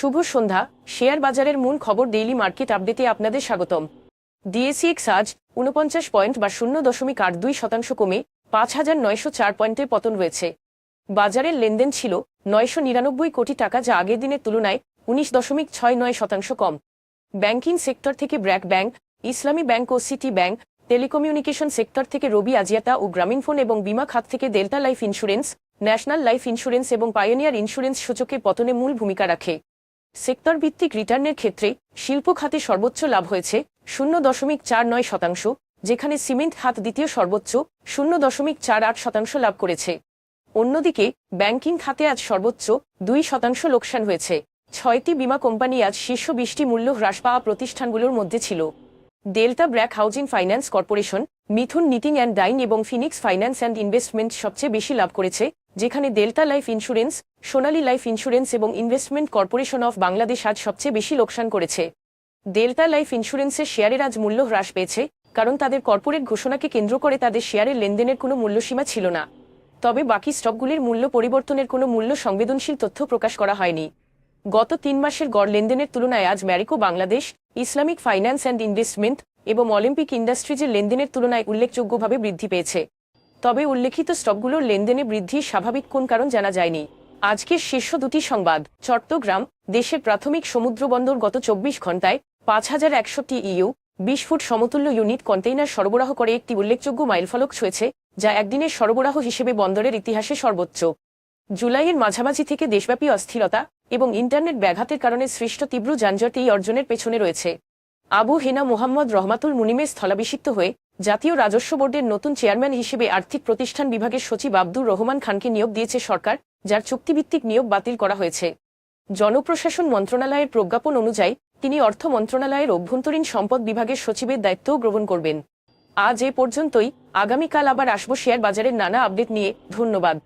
শুভ সন্ধ্যা। Share বাজারের মূল খবর ডেইলি মার্কেট আপডেটে আপনাদের স্বাগতম। ডিএসিএক্স আজ উনপঞ্চাশ পয়েন্ট বা শূন্য দশমিক আট দুই শতাংশ কমে পাঁচ হাজার নয়শো চার পয়েন্টে পতন রয়েছে বাজারের লেনদেন ছিল নয়শো নিরানব্বই কোটি টাকা যা আগের দিনের তুলনায় উনিশ দশমিক ছয় নয় শতাংশ কম। ব্যাংকিং সেক্টর থেকে ব্র্যাক ব্যাংক, ইসলামী ব্যাংক ও সিটি ব্যাংক, টেলিকমিউনিকেশন সেক্টর থেকে রবি আজিয়াতা ও গ্রামীণফোন এবং বিমা খাত থেকে Delta life insurance, national life insurance এবং পায়োনিয়ার ইন্স্যুরেন্স সূচকে পতনে মূল ভূমিকা রাখে। সেক্টর ভিত্তিক রিটার্নের ক্ষেত্রে শিল্প খাতে সর্বোচ্চ লাভ হয়েছে শূন্য দশমিক চার নয় শতাংশ, যেখানে সিমেন্ট খাত দ্বিতীয় সর্বোচ্চ শূন্য দশমিক চার আট শতাংশ লাভ করেছে। অন্যদিকে, ব্যাংকিং খাতে আজ সর্বোচ্চ দুই শতাংশ লোকসান হয়েছে। ছয়টি বিমা কোম্পানি আজ শীর্ষ বিশটি মূল্য হ্রাস পাওয়া প্রতিষ্ঠানগুলোর মধ্যে ছিল। Delta BRAC housing finance corporation, Mithun knitting and dyeing এবং ফিনিক্স ফাইন্যান্স অ্যান্ড ইনভেস্টমেন্ট সবচেয়ে বেশি লাভ করেছে যেখানে Delta life insurance Sonali life insurance এবং ইনভেস্টমেন্ট কর্পোরেশন অফ বাংলাদেশ আজ সবচেয়ে বেশি লোকসান করেছে। ডেল্টা লাইফ ইন্স্যুরেন্সের শেয়ারের আজ মূল্য হ্রাস পেয়েছে, কারণ তাদের কর্পোরেট ঘোষণাকে কেন্দ্র করে তাদের শেয়ারের লেনদেনের কোনো মূল্যসীমা ছিল না। তবে বাকি স্টকগুলির মূল্য পরিবর্তনের কোনো মূল্য সংবেদনশীল তথ্য প্রকাশ করা হয়নি। গত তিন মাসের গড় লেনদেনের তুলনায় আজ Marico Bangladesh Islamic finance and investment এবং অলিম্পিক ইন্ডাস্ট্রিজের লেনদেনের তুলনায় উল্লেখযোগ্যভাবে বৃদ্ধি পেয়েছে। তবে উল্লেখিত স্টকগুলোর লেনদেনে বৃদ্ধির স্বাভাবিক কোন কারণ জানা যায়নি। আজকের শীর্ষ দুটি সংবাদ, চট্টগ্রাম, দেশের প্রাথমিক সমুদ্র বন্দর গত চব্বিশ ঘন্টায় পাঁচ হাজার একশোটি ইউ বিশ ফুট সমতুল্য ইউনিট কন্টেইনার সরবরাহ করে একটি উল্লেখযোগ্য মাইলফলক ছুঁয়েছে, যা একদিনের সরবরাহ হিসেবে বন্দরের ইতিহাসে সর্বোচ্চ। জুলাইয়ের মাঝামাঝি থেকে দেশব্যাপী অস্থিরতা এবং ইন্টারনেট ব্যাঘাতের কারণে সৃষ্ট তীব্র যানজট এই অর্জনের পেছনে রয়েছে। আবু হেনা মোহাম্মদ রহমাতুল মুনিমের স্থলাভিষিক্ত হয়ে জাতীয় রাজস্ব বোর্ডের নতুন চেয়ারম্যান হিসেবে আর্থিক প্রতিষ্ঠান বিভাগের সচিব আব্দুর রহমান খানকে নিয়োগ দিয়েছে সরকার, যার চুক্তিভিত্তিক নিয়োগ বাতিল করা হয়েছে। জনপ্রশাসন মন্ত্রণালয়ের প্রজ্ঞাপন অনুযায়ী, তিনি অর্থ মন্ত্রণালয়ের অভ্যন্তরীণ সম্পদ বিভাগের সচিবের দায়িত্বও গ্রহণ করবেন। আজ এ পর্যন্তই। আগামীকাল আবার আসব শেয়ার বাজারের নানা আপডেট নিয়ে। ধন্যবাদ।